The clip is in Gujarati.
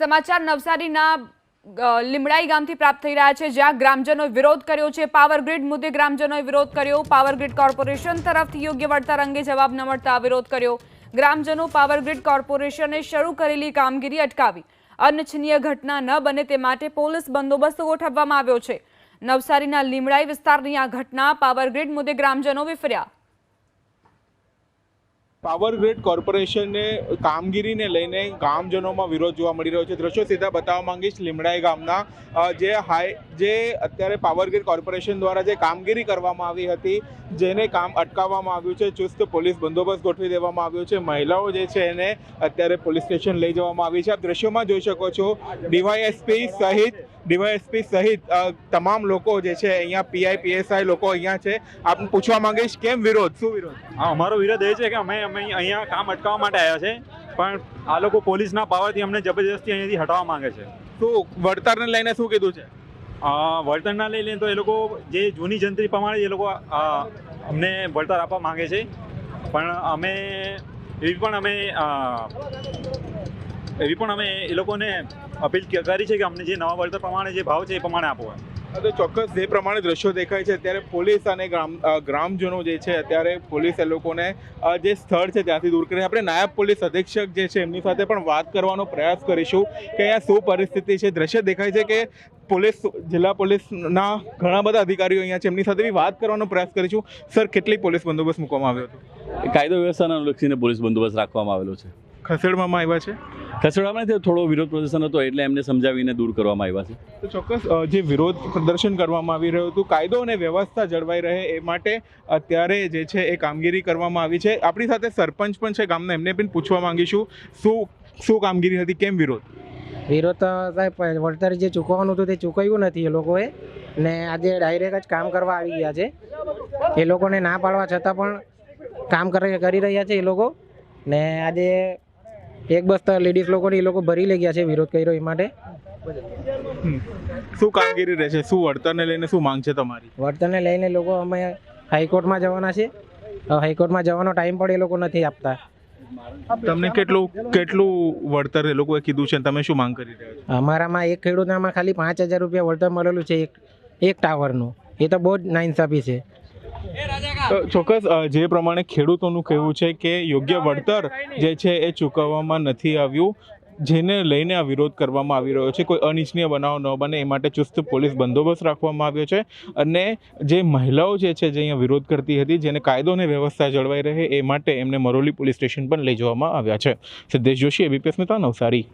સમાચાર નવસારીના લીમડાઈ ગામથી પ્રાપ્ત થઈ રહ્યા છે, જ્યાં ગ્રામજનોએ વિરોધ કર્યો છે. પાવર ગ્રીડ મુદ્દે ગ્રામજનોએ વિરોધ કર્યો. પાવર ગ્રીડ કોર્પોરેશન તરફથી યોગ્ય વળતર અંગે જવાબ ન મળતા વિરોધ કર્યો. ગ્રામજનો પાવર ગ્રીડ કોર્પોરેશને શરૂ કરેલી કામગીરી અટકાવી. અનિચ્છનીય ઘટના ન બને તે માટે પોલીસ બંદોબસ્ત ગોઠવવામાં આવ્યો છે. નવસારીના લીમડાઈ વિસ્તારની આ ઘટના પાવર ગ્રીડ મુદ્દે ગ્રામજનો વિફર્યા. પાવર ગ્રેડ કોર્પોરેશનને કામગીરીને લઈને ગામજનોમાં વિરોધ જોવા મળી રહ્યો છે. દ્રશ્યો સીધા બતાવવા માંગીશ લીમડાઈ ગામના. જે હાઈ, જે અત્યારે પાવર ગ્રીડ કોર્પોરેશન દ્વારા જે કામગીરી કરવામાં આવી હતી, જેને કામ અટકાવવામાં આવ્યું છે, ચુસ્ત પોલીસ બંદોબસ્ત ગોઠવી દેવામાં આવ્યો છે. મહિલાઓ જે છે એને અત્યારે પોલીસ સ્ટેશન લઈ જવામાં આવી છે. આપ દ્રશ્યોમાં જોઈ શકો છો, ડીવાયએસપી સહિત ડીવાયએસપી સહિત તમામ લોકો જે છે અહીંયા પીઆઈ, પીએસઆઈ લોકો અહીંયા છે. આપ પૂછવા માંગીશ, કેમ વિરોધ? શું વિરોધ? હા, અમારો વિરોધ એ છે કે અમે અમે અહીંયા કામ અટકાવવા માટે આવ્યા છે પણ આ લોકો પોલીસના પાવરથી અમને જબરજસ્તી અહીંયાથી હટાવવા માંગે છે. શું વળતરને લઈને શું કીધું છે? વળતરના લઈ લઈને તો એ લોકો જે જૂની જંત્રી પ્રમાણે એ લોકો અમને વળતર આપવા માંગે છે. પણ અમે એવી પણ અમે એવી પણ અમે એ લોકોને અપીલ કરી છે કે અમને જે નવા વળતર પ્રમાણે જે ભાવ છે એ પ્રમાણે આપો હા, તો ચોક્કસ જે પ્રમાણે દ્રશ્યો દેખાય છે અત્યારે પોલીસ અને ગ્રામ ગ્રામજનો જે છે અત્યારે પોલીસ એ લોકોને જે સ્થળ છે ત્યાંથી દૂર કરી આપણે નાયબ પોલીસ અધિક્ષક જે છે એમની સાથે પણ વાત કરવાનો પ્રયાસ કરીશું કે અહીંયા શું પરિસ્થિતિ છે. દ્રશ્ય દેખાય છે કે પોલીસ જિલ્લા પોલીસના ઘણા બધા અધિકારીઓ અહીંયા છે એમની સાથે બી વાત કરવાનો પ્રયાસ કરીશું. સર કેટલી પોલીસ બંદોબસ્ત મૂકવામાં આવ્યો હતો? કાયદો વ્યવસ્થાને અનુલક્ષીને પોલીસ બંદોબસ્ત રાખવામાં આવેલો છે. ખસેડવામાં આવ્યા છે? ખસેડવામાં નથી થોડો વિરોધ પ્રદર્શન હતો એટલે એમને સમજાવીને દૂર કરવામાં આવ્યા છે. તો ચોક્કસ જે વિરોધ પ્રદર્શન કરવામાં આવી રહ્યું હતું કાયદો અને વ્યવસ્થા જળવાઈ રહે એ માટે અત્યારે જે છે એ કામગીરી કરવામાં આવી છે. આપણી સાથે સરપંચ પણ છે ગામના એમને પણ પૂછવા માંગીશું શું શું કામગીરી હતી કેમ વિરોધ? વિરોધ સાહેબ વળતર જે ચૂકવવાનું હતું તે ચૂકવ્યું નથી એ લોકોએ. ને આજે ડાયરેક્ટ જ કામ કરવા આવી ગયા છે. એ લોકોને ના પાડવા છતાં પણ કામ કરી કરી રહ્યા છે એ લોકો. ને આજે એક બસ તો લેડીઝ લોકોને એ લોકો ભરી લઈ ગયા છે વિરોધ કર્યો એ માટે. શું કામગીરી રહેશે? શું વળતરને લઈને શું માંગ છે તમારી? વળતરને લઈને લોકો અમે હાઈકોર્ટમાં જવાના છે. હાઈકોર્ટમાં જવાનો ટાઈમ પણ એ લોકો નથી આપતા. તમને કેટલું કેટલું વળતર એ લોકોએ કીધું છે તમે શું માંગ કરી રહ્યા છો? અમારામાં એક ખેડૂતનામાં ખાલી પાંચ હજાર રૂપિયા વળતર મળેલું છે એક એક ટાવરનું. એ તો બહુ જ નાઇન્સાફી છે. ચોક્કસ જે પ્રમાણે ખેડૂતોનું કહેવું છે કે યોગ્ય વળતર જે છે એ ચૂકવવામાં નથી આવ્યું જેને લઈને આ વિરોધ કરવામાં આવી રહ્યો છે. કોઈ અનિચ્છનીય બનાવ ન બને એ માટે ચુસ્ત પોલીસ બંદોબસ્ત રાખવામાં આવ્યો છે. અને જે મહિલાઓ જે છે જે અહીંયા વિરોધ કરતી હતી જેને કાયદો અને વ્યવસ્થા જળવાઈ રહે એ માટે એમને મરોલી પોલીસ સ્ટેશન પણ લઈ જવામાં આવ્યા છે. સિદ્ધેશ જોશી એબીપીએસ મહેતા નવસારી.